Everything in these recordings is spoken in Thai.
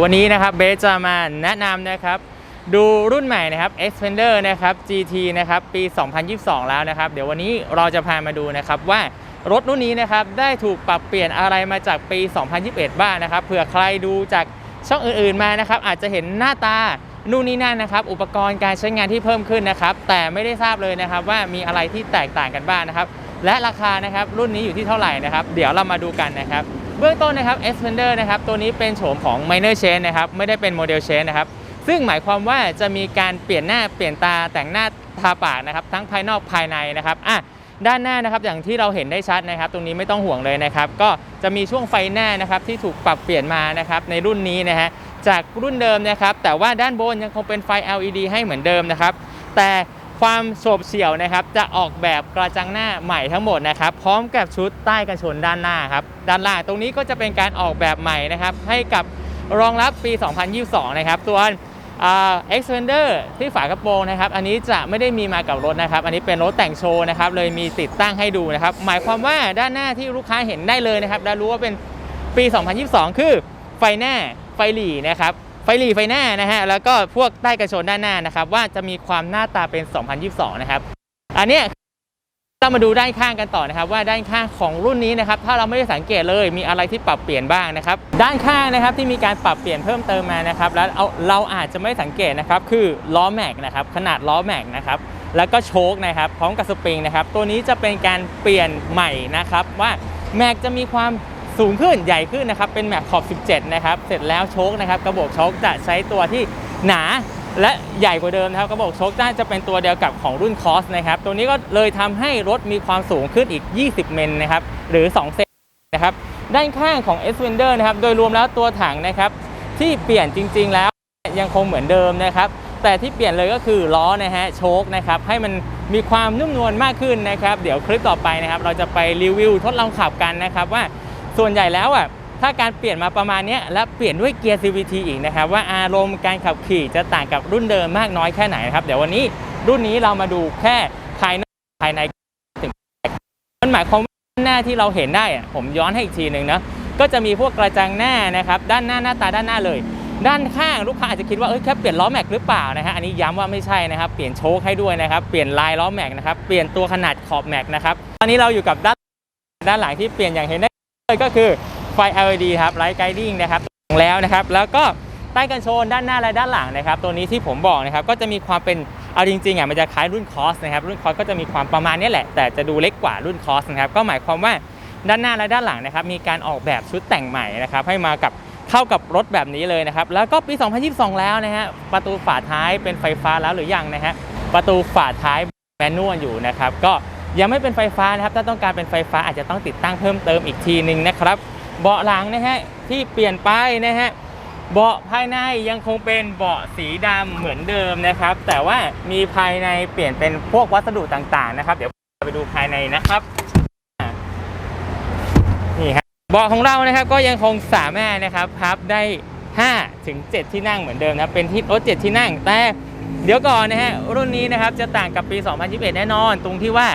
วันนี้นะครับเบสจะมาแนะนำนะครับ ดูรุ่นใหม่นะครับ Xpander นะครับ GT นะครับปี 2022 แล้วนะครับ เดี๋ยววันนี้เราจะพามาดูนะครับว่ารถรุ่นนี้นะครับได้ถูกปรับเปลี่ยนอะไรมาจากปี 2021 บ้างนะครับเผื่อใครดูจากช่องอื่นๆมานะครับ อาจจะเห็นหน้าตานู่นนี่นั่นนะครับ อุปกรณ์การใช้งานที่เพิ่มขึ้นนะครับ แต่ไม่ได้ทราบเลยนะครับว่ามีอะไรที่แตกต่างกันบ้างนะครับ และราคานะครับรุ่นนี้อยู่ที่เท่าไหร่นะครับ เดี๋ยวเรามาดูกันนะครับ เบื้องต้นนะครับ Xpander นะครับตัวนี้เป็นโฉมของ Minor Change นะครับไม่ได้เป็นโมเดล Change นะครับซึ่งหมายความว่าจะมีการเปลี่ยนหน้าเปลี่ยนตาแต่งหน้าทาปากนะครับทั้งภายนอกภายในนะครับอะด้านหน้านะครับอย่างที่เราเห็นได้ชัดนะครับ ตรงนี้ไม่ต้องห่วงเลยนะครับ ก็จะมีช่วงไฟหน้านะครับที่ถูกปรับเปลี่ยนมานะครับในรุ่นนี้นะฮะจากรุ่นเดิมนะครับ แต่ว่าด้านบนยังคงเป็นไฟ LED ให้เหมือนเดิมนะครับ แต่ ความโฉบเฉี่ยวนะครับจะออกแบบกระจังหน้าใหม่ทั้งหมดนะครับพร้อมกับชุดใต้กันชนด้านหน้าครับด้านล่างตรงนี้ก็จะเป็นการออกแบบใหม่นะครับให้กับรองรับปี 2022 นะครับตัวเอ่า Xpander ที่ฝากระโปรงนะครับอันนี้จะไม่ได้มีมากับรถนะครับ อันนี้เป็นรถแต่งโชว์นะครับเลยมีติดตั้งให้ดูนะครับหมายความว่าด้านหน้าที่ลูกค้าเห็นได้เลยนะครับและรู้ว่าเป็นปี 2022 คือไฟหน้าไฟหลีนะครับ ไฟหลีไฟหน้านะฮะแล้วก็พวกใต้กระโชนด้านหน้านะครับว่าจะมีความหน้าตาเป็น 2022 นะครับ อันเนี้ยเรามาดูด้านข้างกันต่อนะครับ ว่าด้านข้างของรุ่นนี้นะครับถ้าเราไม่ได้สังเกตเลยมีอะไรที่ปรับเปลี่ยนบ้างนะครับ ด้านข้างนะครับที่มีการปรับเปลี่ยนเพิ่มเติมมานะครับ แล้วเอาเราอาจจะไม่สังเกตนะครับ คือล้อแม็กนะครับขนาดล้อแม็กนะครับแล้วก็โชคนะครับพร้อมกับสปริงนะครับตัวนี้จะเป็นการเปลี่ยนใหม่นะครับว่าแม็กจะมีความ สูงขึ้นใหญ่ขึ้นนะครับ เป็นแม็กขอบ 17 นะครับ เสร็จแล้วโชคนะครับ กระบอกโชคจะใช้ตัวที่หนาและใหญ่กว่าเดิมนะครับ กระบอกโชคน่าจะเป็นตัวเดียวกับของรุ่นคอสนะครับ ตัวนี้ก็เลยทำให้รถมีความสูงขึ้นอีก 20 เมตรนะครับ หรือ 2 เซนนะครับ ด้านข้างของ s v e n d e r นะครับ โดยรวมแล้วตัวถังนะครับ ที่เปลี่ยนจริง ๆ แล้วยังคงเหมือนเดิมนะครับ แต่ที่เปลี่ยนเลยก็คือล้อนะฮะ โชคนะครับ ให้มันมีความนุ่มนวลมากขึ้นนะครับ เดี๋ยวคลิปต่อไปนะครับ เราจะไปรีวิวทดลองขับกันนะครับว่า ส่วนใหญ่แล้วอะถ้าการเปลี่ยนมาประมาณนี้และเปลี่ยนด้วยเกียร์ CVT อีกนะครับว่าอารมณ์การขับขี่จะต่างกับรุ่นเดิมมากน้อยแค่ไหนนะครับเดี๋ยววันนี้รุ่นนี้เรามาดูแค่ภายนอกภายในถึงมันหมายความว่าหน้าที่เราเห็นได้อะผมย้อนให้อีกทีหนึ่งนะก็จะมีพวกกระจังหน้านะครับด้านหน้าหน้าตาด้านหน้าเลย ด้านข้างลูกค้าอาจจะคิดว่าเอ้ยแค่เปลี่ยนล้อแม็กหรือเปล่านะฮะอันนี้ย้ำว่าไม่ใช่นะครับเปลี่ยนโชคให้ด้วยนะครับเปลี่ยนลายล้อแม็กนะครับเปลี่ยนตัวขนาดขอบแม็กนะครับตอนนี้เราอยู่กับด้านด้านหลังที่เปลี่ยนอย่างเห็นได้ ก็คือไฟ LED ครับไลท์ไกดิ้งนะครับแล้วนะครับ แล้วก็ใต้กันชนด้านหน้าและด้านหลังนะครับ ตัวนี้ที่ผมบอกนะครับก็จะมีความเป็นเอาจริงๆอะมันจะคล้ายรุ่นคอสนะครับรุ่นคอสก็จะมีความประมาณนี้แหละ แต่จะดูเล็กกว่ารุ่นคอสนะครับก็หมายความว่าด้านหน้าและด้านหลังนะครับมีการออกแบบชุดแต่งใหม่นะครับให้มากับเข้ากับรถแบบนี้เลยนะครับแล้วก็ปี 2022 แล้วนะฮะประตูฝาท้ายเป็นไฟฟ้าแล้วหรือยังนะฮะประตูฝาท้ายแมนนวลอยู่นะครับก็ ยังไม่เป็นไฟฟ้านะครับถ้าต้องการเป็นไฟฟ้าอาจจะต้องติดตั้งเพิ่มเติมอีกทีหนึ่งนะครับ เบาะหลังนะฮะที่เปลี่ยนไปนะฮะเบาะภายในยังคงเป็นเบาะสีดำเหมือนเดิมนะครับ แต่ว่ามีภายในเปลี่ยนเป็นพวกวัสดุต่างๆนะครับ เดี๋ยวไปดูภายในนะครับนี่ครับเบาะของเรานะครับก็ยังคงสามารถนะครับพับได้5ถึง7ที่นั่งเหมือนเดิมนะครับเป็นที่รถ7ที่นั่งแต่เดี๋ยวก่อนนะฮะรุ่นนี้นะครับจะต่างกับปี 2021 แน่นอน ตรงที่ว่า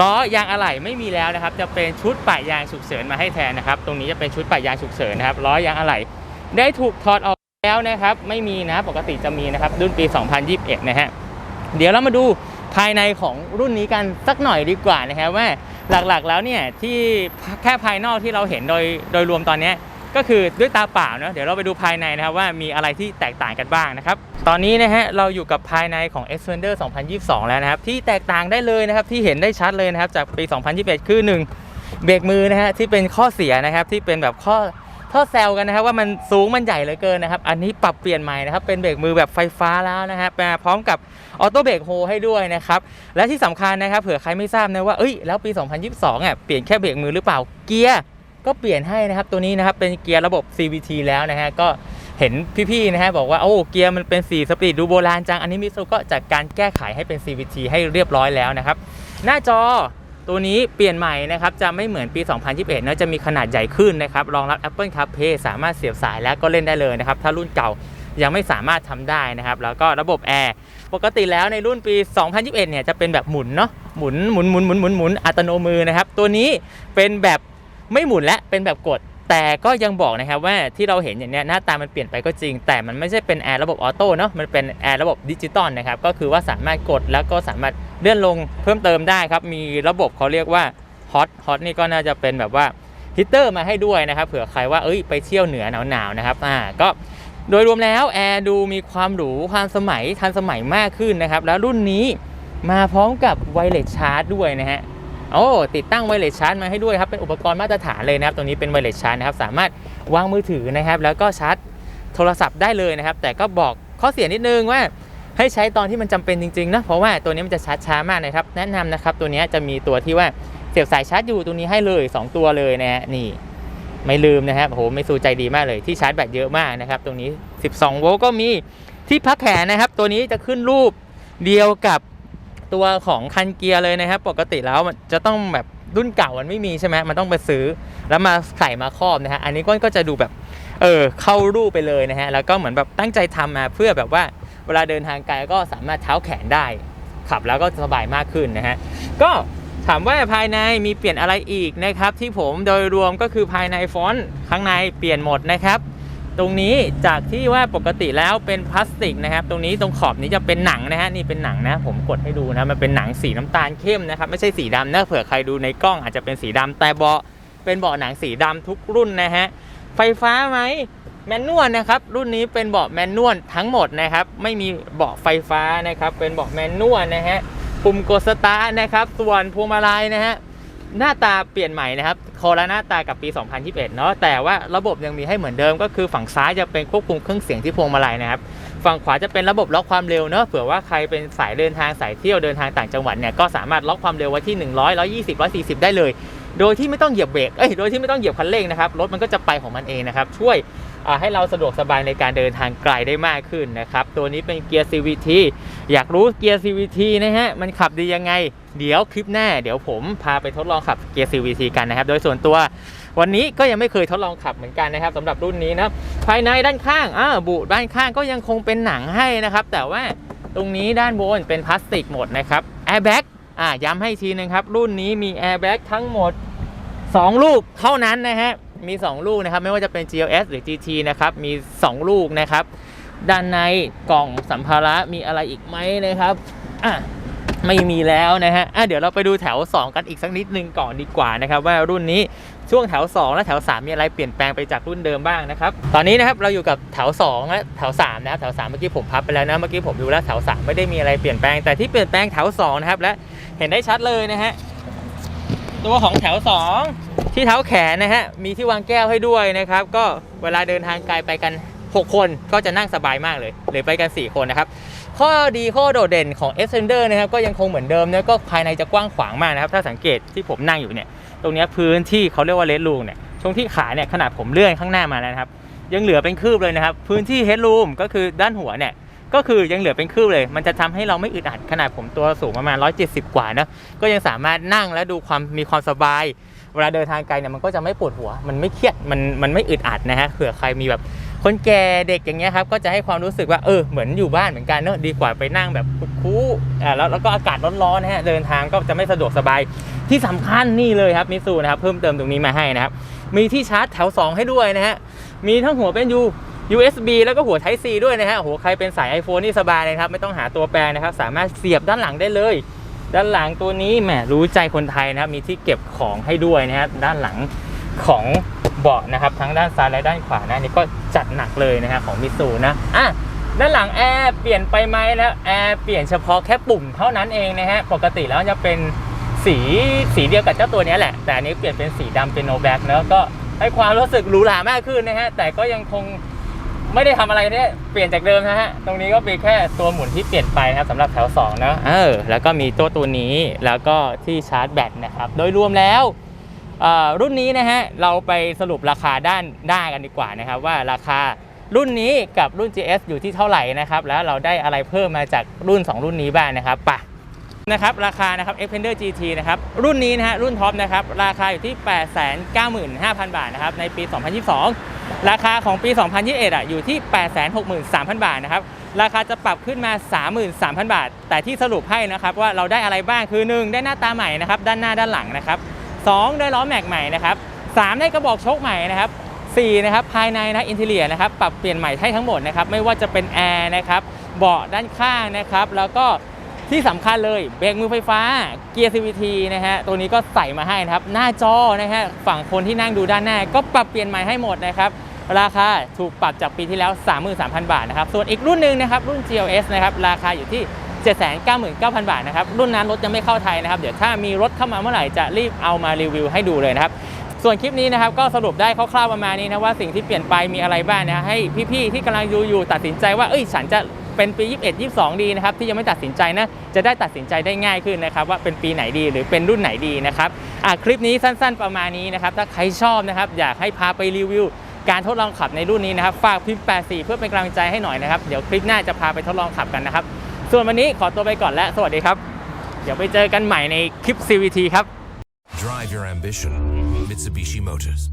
ล้อยางอะไหล่ไม่มีแล้วนะครับ จะเป็นชุดปะยางฉุกเฉินมาให้แทนนะครับ ตรงนี้จะเป็นชุดปะยางฉุกเฉินนะครับล้อยางอะไหล่ได้ถูกถอดออกแล้วนะครับ ไม่มีนะปกติจะมีนะครับรุ่นปี 2021 นะฮะเดี๋ยวเรามาดูภายในของรุ่นนี้กันสักหน่อยดีกว่านะครับว่าหลักๆแล้วเนี่ยที่แค่ภายนอกที่เราเห็นโดยโดยรวมตอนเนี้ย ก็คือด้วยตาเปล่าเนาะเดี๋ยวเราไปดูภายในนะครับว่ามีอะไรที่แตกต่างกันบ้างนะครับ ตอนนี้นะฮะเราอยู่กับภายในของ x p e n d e r 2022 แล้วนะครับ ที่แตกต่างได้เลยนะครับที่เห็นได้ชัดเลยนะครับจากปี 2021 คือ 1 เบรกมือนะฮะที่เป็นข้อเสียนะครับที่เป็นแบบข้อข้อแซวกันนะครับว่ามันสูงมันใหญ่เหลือเกินนะครับ อันนี้ปรับเปลี่ยนใหม่นะครับ เป็นเบรกมือแบบไฟฟ้าแล้วนะครับมาพร้อมกับออโต้เบรกโฮให้ด้วยนะครับ และที่สำคัญนะครับเผื่อใครไม่ทราบนะว่าเอ้ยแล้วปี 2022อะเปลี่ยนแค่เบรกมือหรือเปล่าเกียร์ ก็เปลี่ยนให้นะครับตัวนี้นะครับเป็นเกียร์ระบบ CVT แล้วนะฮะก็เห็นพี่ๆนะฮะบอกว่าโอ้เกียร์มันเป็น 4 สปีดดูโบราณจัง อันนี้มิซูก็จัดการแก้ไขให้เป็น CVT ให้เรียบร้อยแล้วนะครับ หน้าจอตัวนี้เปลี่ยนใหม่นะครับ จะไม่เหมือนปี 2021เนะจะมีขนาดใหญ่ขึ้นนะครับ รองรับ Apple CarPlay สามารถเสียบสายแล้วก็เล่นได้เลยนะครับ ถ้ารุ่นเก่ายังไม่สามารถทำได้นะครับ แล้วก็ระบบแอร์ปกติแล้วในรุ่นปี 2021 เนี่ยจะเป็นแบบหมุนเนาะหมุนหมุนหมุนหมุนหมุนหมุนอัตโนมือนะครับ ตัวนี้เป็นแบบ ไม่หมุนและเป็นแบบกด แต่ก็ยังบอกนะครับว่าที่เราเห็นอย่างเนี้ยหน้าตามันเปลี่ยนไปก็จริง แต่มันไม่ใช่เป็นแอร์ระบบออโต้เนาะมันเป็นแอร์ระบบดิจิตอลนะครับก็คือว่าสามารถกดแล้วก็สามารถเลื่อนลงเพิ่มเติมได้ครับมีระบบเขาเรียกว่าฮอตฮอตนี่ก็น่าจะเป็นแบบว่าฮีเตอร์มาให้ด้วยนะครับเผื่อใครว่าเอ้ยไปเที่ยวเหนือหนาวๆนะครับอ่าก็โดยรวมแล้วแอร์ดูมีความหรูความสมัยทันสมัยมากขึ้นนะครับแล้วรุ่นนี้มาพร้อมกับไวเลสชาร์จด้วยนะฮะ โอ้ติดตั้งไวเลสชาร์จมาให้ด้วยครับเป็นอุปกรณ์มาตรฐานเลยนะครับ ตัวนี้เป็นไวเลสชาร์จนะครับ สามารถวางมือถือนะครับ แล้วก็ชาร์จโทรศัพท์ได้เลยนะครับ แต่ก็บอกข้อเสียนิดนึงว่าให้ใช้ตอนที่มันจำเป็นจริงๆนะเพราะว่าตัวนี้มันจะชาร์จช้ามากนะครับ แนะนำนะครับ ตัวนี้จะมีตัวที่ว่าเสียบสายชาร์จอยู่ตัวนี้ให้เลย 2 ตัวเลยนะฮะนี่ไม่ลืมนะครับโอ้โหไม่สูใจดีมากเลยที่ชาร์จแบตเยอะมากนะครับตรงนี้ 12 โวลต์ก็มีที่พักแขนนะครับ ตัวนี้จะขึ้นรูปเดียวกับ ตัวของคันเกียร์เลยนะครับ ปกติแล้วมันจะต้องแบบรุ่นเก่ามันไม่มีใช่ไหมมันต้องไปซื้อ แล้วมาใส่มาครอบนะฮะอันนี้ก็ก็จะดูแบบเออเข้ารูปไปเลยนะฮะแล้วก็เหมือนแบบตั้งใจทำมาเพื่อแบบว่าเวลาเดินทางไกลก็สามารถเท้าแขนได้ ขับแล้วก็สบายมากขึ้นนะฮะก็ถามว่าภายในมีเปลี่ยนอะไรอีกนะครับที่ผมโดยรวมก็คือภายในฟอนต์ข้างในเปลี่ยนหมดนะครับ ตรงนี้จากที่ว่าปกติแล้วเป็นพลาสติกนะครับ ตรงนี้ตรงขอบนี้จะเป็นหนังนะฮะนี่เป็นหนังนะ ผมกดให้ดูนะมันเป็นหนังสีน้ำตาลเข้มนะครับไม่ใช่สีดำนะเผื่อใครดูในกล้องอาจจะเป็นสีดำแต่เบาะเป็นเบาะหนังสีดำทุกรุ่นนะฮะไฟฟ้าไหมแมนนวลนะครับรุ่นนี้เป็นเบาะแมนนวลทั้งหมดนะครับไม่มีเบาะไฟฟ้านะครับเป็นเบาะแมนนวลนะฮะปุ่มกดสตาร์ทนะครับส่วนพวงมาลัยนะฮะ หน้าตาเปลี่ยนใหม่นะครับโคละหน้าตากับปี 2021 เนาะแต่ว่าระบบยังมีให้เหมือนเดิม ก็คือฝั่งซ้ายจะเป็นควบคุมเครื่องเสียงที่พวงมาลัยนะครับ ฝั่งขวาจะเป็นระบบล็อกความเร็วเนาะเผื่อว่าใครเป็นสายเดินทางสายเที่ยวเดินทางต่างจังหวัดเนี่ยก็สามารถล็อกความเร็วไว้ที่ 100 120 140 ได้เลย โดยที่ไม่ต้องเหยียบเบรกเอ้ยโดยที่ไม่ต้องเหยียบคันเร่งนะครับรถมันก็จะไปของมันเองนะครับช่วยให้เราสะดวกสบายในการเดินทางไกลได้มากขึ้นนะครับ ตัวนี้เป็นเกียร์ CVT อยากรู้เกียร์ CVT นะฮะ มันขับดียังไง เดี๋ยวคลิปหน้า เดี๋ยวผมพาไปทดลองขับเกียร์ CVT กันนะครับ โดยส่วนตัววันนี้ก็ยังไม่เคยทดลองขับเหมือนกันนะครับสำหรับรุ่นนี้นะ ภายในด้านข้างอ่าบุด้านข้างก็ยังคงเป็นหนังให้นะครับ แต่ว่าตรงนี้ด้านบนเป็นพลาสติกหมดนะครับ Airbag อ่าย้ำให้อีกทีนึงครับรุ่นนี้มี Airbag ทั้งหมด 2 ลูกเท่านั้นนะฮะ มี 2 ลูกนะครับ ไม่ว่าจะเป็น GLS หรือ GT นะครับ มี 2 ลูกนะครับ ด้านในกล่องสัมภาระมีอะไรอีกไหมนะครับ อะ ไม่มีแล้วนะฮะ อะ เดี๋ยวเราไปดูแถว 2 กันอีกสักนิดนึงก่อนดีกว่านะครับ ว่ารุ่นนี้ช่วงแถว 2 และแถว 3 มีอะไรเปลี่ยนแปลงไปจากรุ่นเดิมบ้างนะครับ ตอนนี้นะครับเราอยู่กับแถว 2 และแถว 3 นะครับ แถว 3 เมื่อกี้ผมพับไปแล้วนะ เมื่อกี้ผมดูแล้วแถว 3 ไม่ได้มีอะไรเปลี่ยนแปลง แต่ที่เปลี่ยนแปลงแถว 2 นะครับ และเห็นได้ชัดเลยนะฮะ ตัวของแถว 2 ที่เท้าแขนนะฮะ มีที่วางแก้วให้ด้วยนะครับ ก็เวลาเดินทางไกลไปกัน 6 คนก็จะนั่งสบายมากเลย หรือไปกัน 4 คนนะครับ ข้อดีข้อโดดเด่นของ e x t e n d e r นะครับก็ยังคงเหมือนเดิมนะก็ภายในจะกว้างขวางมากนะครับ ถ้าสังเกตที่ผมนั่งอยู่เนี่ย ตรงนี้พื้นที่เขาเรียกว่าเลดรูมเนี่ยช่วงที่ขาเนี่ยขนาดผมเลื่อนข้างหน้ามาแล้วนะครับยังเหลือเป็นคืบเลยนะครับ พื้นที่เฮดรูมก็คือด้านหัวเนี่ย ก็คือยังเหลือเป็นคืบเลย มันจะทำให้เราไม่อึดอัดขนาดผมตัวสูงประมาณ 170 กว่านะก็ยังสามารถนั่งและดูความมีความสบาย เวลาเดินทางไกลเนี่ยมันก็จะไม่ปวดหัว มันไม่เครียดมันมันไม่อึดอัดนะฮะเผื่อใครมีแบบคนแก่เด็กอย่างเงี้ยครับก็จะให้ความรู้สึกว่าเออเหมือนอยู่บ้านเหมือนกันเนอะดีกว่าไปนั่งแบบคู้อ่าแล้วแล้วก็อากาศร้อนๆนะฮะเดินทางก็จะไม่สะดวกสบายที่สำคัญนี่เลยครับมิซูนะครับเพิ่มเติมตรงนี้มาให้นะครับมีที่ชาร์จแถว 2 ให้ด้วยนะฮะมีทั้งหัวเป็น U USB แล้วก็หัว Type C ด้วยนะฮะโอ้โหใครเป็นสาย iPhone นี่สบายเลยครับ ไม่ต้องหาตัวแปลนะครับ สามารถเสียบด้านหลังได้เลย ด้านหลังตัวนี้แหมรู้ใจคนไทยนะครับ มีที่เก็บของให้ด้วยนะฮะด้านหลังของเบาะนะครับ ทั้งด้านซ้ายและด้านขวานะนี่ก็จัดหนักเลยนะฮะของมิซูนะอะด้านหลังแอร์เปลี่ยนไปไหมแล้วแอร์เปลี่ยนเฉพาะแค่ปุ่มเท่านั้นเองนะฮะปกติแล้วจะเป็นสีสีเดียวกับเจ้าตัวนี้แหละ แต่อันนี้เปลี่ยนเป็นสีดำเป็นโนแบ็กแล้วก็ให้ความรู้สึกหรูหรามากขึ้นนะฮะแต่ก็ยังคง ไม่ได้ทำอะไรเนี่ยเปลี่ยนจากเดิมนะฮะ ตรงนี้ก็เป็นแค่ตัวหมุนที่เปลี่ยนไปนะครับสำหรับแถว2นะเออแล้วก็มีตัวตัวนี้แล้วก็ที่ชาร์จแบตนะครับ โดยรวมแล้วรุ่นนี้นะฮะเราไปสรุปราคาด้านหน้ากันดีกว่านะครับ ว่าราคารุ่นนี้กับรุ่น GS อยู่ที่เท่าไหร่นะครับ แล้วเราได้อะไรเพิ่มมาจากรุ่น 2 รุ่นนี้บ้างนะครับปะนะครับราคานะครับ Xpander GT นะครับรุ่นนี้นะฮะรุ่นท็อปนะครับราคาอยู่ที่ 895,000 บาทนะครับในปี 2022 ราคาของปี 2021อะอยู่ที่ 863,000 บาทนะครับ ราคาจะปรับขึ้นมา 33,000 บาท แต่ที่สรุปให้นะครับว่าเราได้อะไรบ้างคือ 1 ได้หน้าตาใหม่นะครับด้านหน้าด้านหลังนะครับ2ได้ล้อแม็กใหม่นะครับ3ได้กระบอกโชคใหม่นะครับ4นะครับภายในนะอินเทเลียนะครับปรับเปลี่ยนใหม่ให้ทั้งหมดนะครับไม่ว่าจะเป็นแอร์นะครับเบาะด้านข้างนะครับแล้วก็ ที่สำคัญเลยเบรกมือไฟฟ้าเกียร์ CVT นะฮะตัวนี้ก็ใส่มาให้นะครับ หน้าจอนะฮะฝั่งคนที่นั่งดูด้านหน้า ก็ปรับเปลี่ยนใหม่ให้หมดนะครับราคาถูกปรับจากปีที่แล้ว 33,000 บาทนะครับ ส่วนอีกรุ่นหนึ่งนะครับ รุ่น GLS นะครับ ราคาอยู่ที่ 799,000 บาทนะครับ รุ่นนั้นรถยังไม่เข้าไทยนะครับ เดี๋ยวถ้ามีรถเข้ามาเมื่อไหร่จะรีบเอามารีวิวให้ดูเลยนะครับ ส่วนคลิปนี้นะครับ ก็สรุปได้คร่าวๆประมาณนี้นะว่าสิ่งที่เปลี่ยนไปมีอะไรบ้างนะให้พี่ๆที่กำลังดูอยู่ตัดสินใจว่าเอ้ยฉันจะ เป็นปี 21 22 ดีนะครับที่ยังไม่ตัดสินใจนะจะได้ตัดสินใจได้ง่ายขึ้นนะครับว่าเป็นปีไหนดีหรือเป็นรุ่นไหนดีนะครับอะคลิปนี้สั้นๆประมาณนี้นะครับถ้าใครชอบนะครับอยากให้พาไปรีวิวการทดลองขับในรุ่นนี้นะครับฝากพิมพ์ 84 เพื่อเป็นกำลังใจให้หน่อยนะครับเดี๋ยวคลิปหน้าจะพาไปทดลองขับกันนะครับส่วนวันนี้ขอตัวไปก่อนและสวัสดีครับ เดี๋ยวไปเจอกันใหม่ในคลิป CVT ครับ Drive your ambition. Mitsubishi Motors.